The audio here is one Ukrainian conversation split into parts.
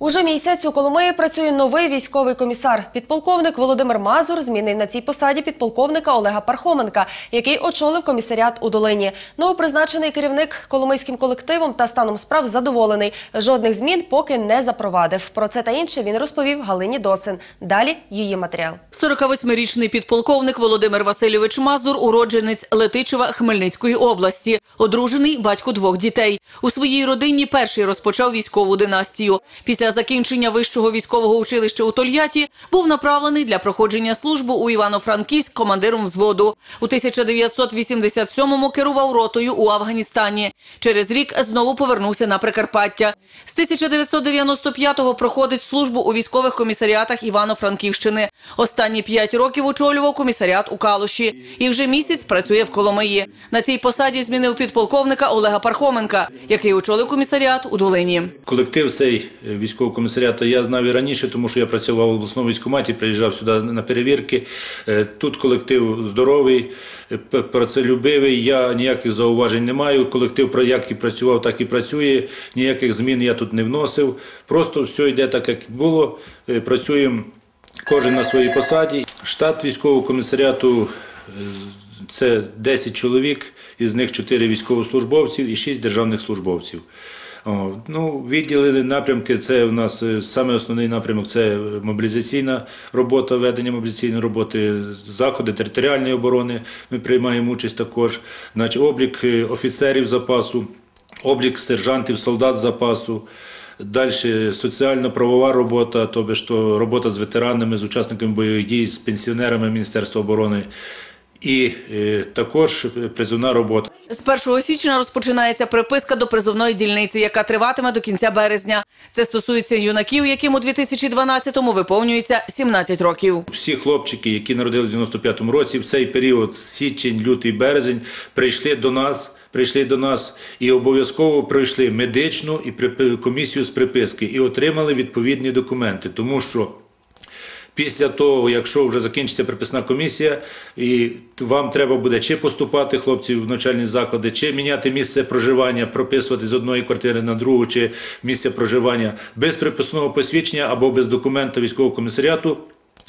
Уже місяць у Коломиї працює новий військовий комісар. Підполковник Володимир Мазур змінив на цій посаді підполковника Олега Пархоменка, який очолив комісаріат у Долині. Новопризначений керівник коломийським колективом та станом справ задоволений. Жодних змін поки не запровадив. Про це та інше він розповів Галині Досин. Далі її матеріал. 48-річний підполковник Володимир Васильович Мазур, уродженець Летичева Хмельницької області, одружений батько двох дітей. У своїй родині перший розпочав військову династію. Після закінчення вищого військового училища у Тольятті був направлений для проходження служби у Івано-Франківськ командиром взводу. У 1987-му керував ротою у Афганістані. Через рік знову повернувся на Прикарпаття. З 1995-го проходить службу у військових комісаріатах Івано-Франківщини. Останні п'ять років очолював комісаріат у Калуші і вже місяць працює в Коломиї. На цій посаді змінив підполковника Олега Пархоменка, який очолив комісаріат у Долині. Колектив цей е, військового комісаріату я знав і раніше, тому що я працював в обласному військкоматі, приїжджав сюди на перевірки. Е, Тут колектив здоровий, працелюбивий. Я ніяких зауважень не маю. Колектив як і працював, так і працює. Ніяких змін я тут не вносив. Просто все йде так, як було. Е, Працюємо кожен на своїй посаді. Штат військового комісаріату е, це 10 чоловік, із них 4 військовослужбовців і 6 державних службовців. Ну, відділені напрямки це у нас е, саме основний напрямок це мобілізаційна робота, ведення мобілізаційної роботи, заходи територіальної оборони. Ми приймаємо участь також. Значить, облік е, офіцерів запасу, облік сержантів, солдат запасу. Далі соціально-правова робота, тобто робота з ветеранами, з учасниками бойових дій, з пенсіонерами Міністерства оборони. І е, також призовна робота. З 1 січня розпочинається приписка до призовної дільниці, яка триватиме до кінця березня. Це стосується юнаків, яким у 2012-му виповнюється 17 років. Всі хлопчики, які народились в 95-му році, в цей період січень, лютий, березень, прийшли до нас. Прийшли до нас і обов'язково пройшли медичну і комісію з приписки і отримали відповідні документи, тому що після того, якщо вже закінчиться приписна комісія, і вам треба буде чи поступати хлопці в навчальні заклади, чи міняти місце проживання, прописувати з одної квартири на другу, чи місце проживання без приписного посвідчення або без документа військового комісаріату.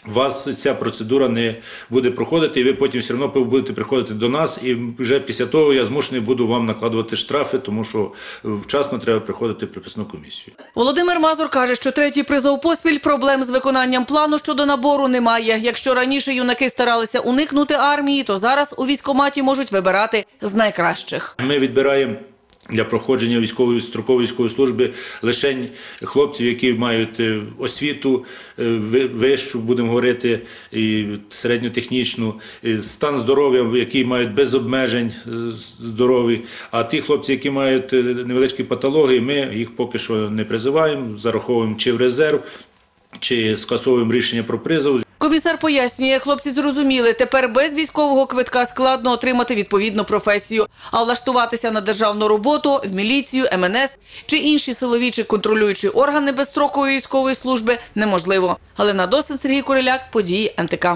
Вас ця процедура не буде проходити, і ви потім все одно будете приходити до нас, і вже після того я змушений буду вам накладувати штрафи, тому що вчасно треба приходити в приписну комісію. Володимир Мазур каже, що третій призов поспіль проблем з виконанням плану щодо набору немає. Якщо раніше юнаки старалися уникнути армії, то зараз у військкоматі можуть вибирати з найкращих. Ми відбираємо для проходження військової строкової військової служби лише хлопців, які мають е, освіту е, вищу, будемо говорити, і середньотехнічну, і стан здоров'я, які мають без обмежень е, здорові. А ті хлопці, які мають невеличкі патології, ми їх поки що не призиваємо, зараховуємо чи в резерв, чи скасовуємо рішення про призов. Комісар пояснює, хлопці зрозуміли, тепер без військового квитка складно отримати відповідну професію, а влаштуватися на державну роботу в міліцію, МНС чи інші силові чи контролюючі органи безстрокової військової служби неможливо. Галина Досин, Сергій Куриляк, події НТК.